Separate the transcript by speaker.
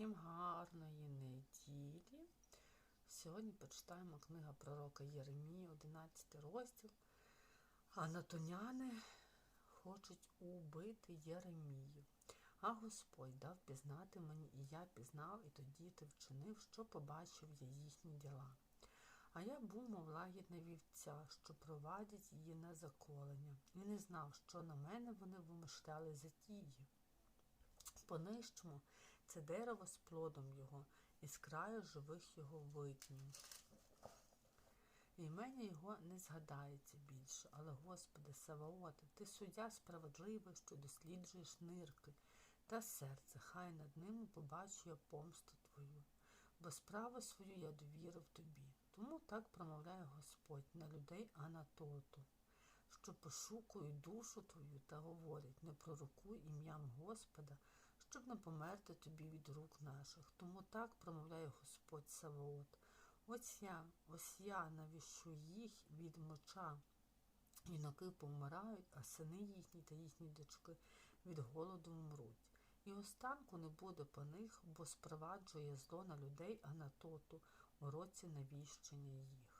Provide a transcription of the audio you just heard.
Speaker 1: Всім гарної неділі. Сьогодні почитаємо книга пророка Єремії, 11 розділ. Анатоняни хочуть убити Єремію. А Господь дав пізнати мені, і я пізнав, і тоді ти вчинив, що побачив я їхні діла. А я був, мов лагідна вівця, що провадять її на заколення, і не знав, що на мене вони вимишляли затії. Понищимо це дерево з плодом його, і з краю живих його витягнемо. Імення його не згадається більше, але, Господи, Саваоте, ти суддя справедливий, що досліджуєш нирки та серце, хай над ними побачу я помсту Твою, бо справу свою я довірив тобі. Тому так промовляє Господь на людей Анатоту, що пошукують душу твою та говорять, не пророкуй ім'ям Господа, щоб не померти тобі від рук наших. Тому так промовляє Господь Саваот. Ось я, ось я навіщу їх від меча. Юнаки помирають, а сини їхні та їхні дочки від голоду вмруть. І останку не буде по них, бо спроваджує зло на людей Анатоту у році навіщення їх.